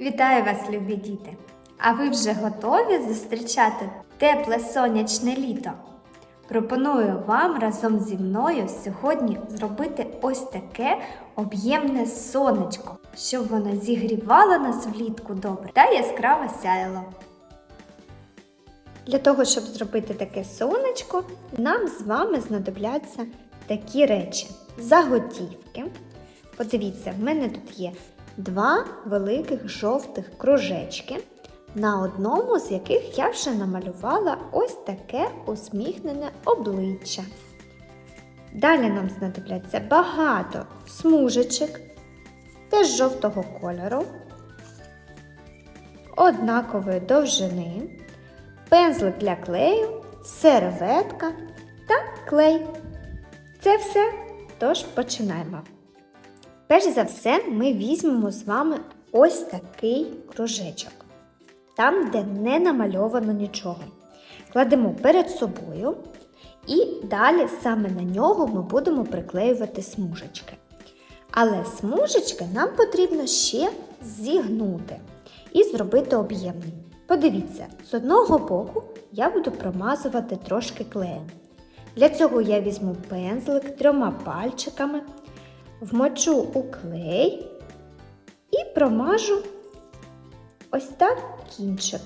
Вітаю вас, любі діти! А ви вже готові зустрічати тепле сонячне літо? Пропоную вам разом зі мною сьогодні зробити ось таке об'ємне сонечко, щоб воно зігрівало нас влітку добре та яскраво сяяло. Для того, щоб зробити таке сонечко, нам з вами знадобляться такі речі: заготівки. Подивіться, в мене тут є два великих жовтих кружечки, на одному з яких я вже намалювала ось таке усміхнене обличчя. Далі нам знадобляться багато смужечок, теж жовтого кольору, однакової довжини, пензлик для клею, серветка та клей. Це все, тож починаємо. Перш за все, ми візьмемо з вами ось такий кружечок, там, де не намальовано нічого. Кладемо перед собою і далі саме на нього ми будемо приклеювати смужечки. Але смужечки нам потрібно ще зігнути і зробити об'ємним. Подивіться, з одного боку я буду промазувати трошки клеєм. Для цього я візьму пензлик трьома пальчиками вмочу у клей і промажу ось так кінчик.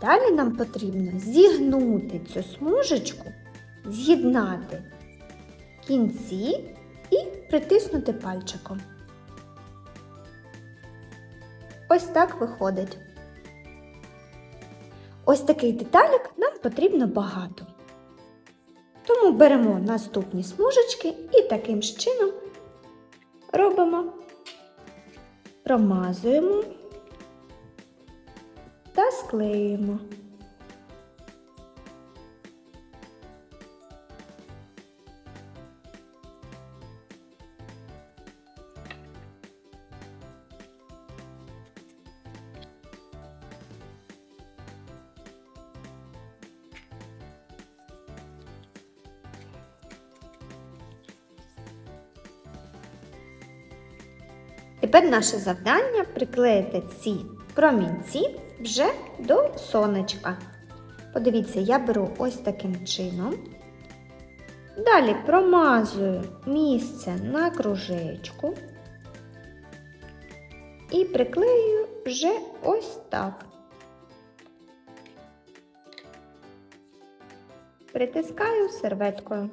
Далі нам потрібно зігнути цю смужечку, з'єднати кінці і притиснути пальчиком. Ось так виходить. Ось такий деталік нам потрібно багато. Тому беремо наступні смужечки і таким чином робимо, промазуємо та склеюємо. Тепер наше завдання приклеїти ці промінці вже до сонечка. Подивіться, я беру ось таким чином. Далі промазую місце на кружечку і приклею вже ось так. Притискаю серветкою.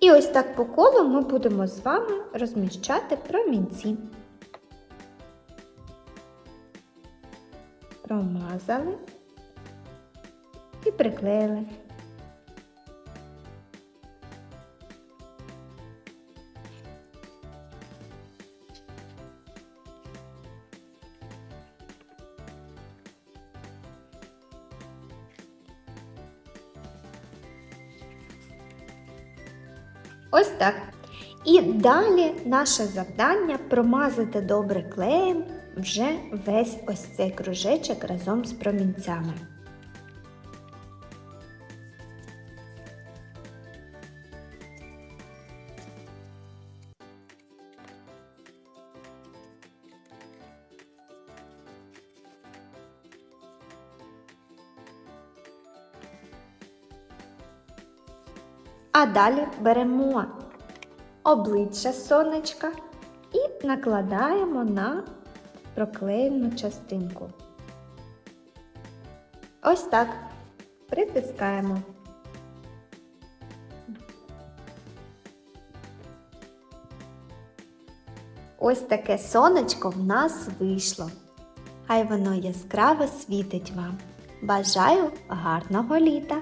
І ось так по колу ми будемо з вами розміщати промінці. Промазали і приклеїли. Ось так. І далі наше завдання промазати добре клеєм вже весь ось цей кружечок разом з промінцями. А далі беремо обличчя сонечка і накладаємо на проклеєну частинку. Ось так притискаємо. Ось таке сонечко в нас вийшло. Хай воно яскраво світить вам. Бажаю гарного літа!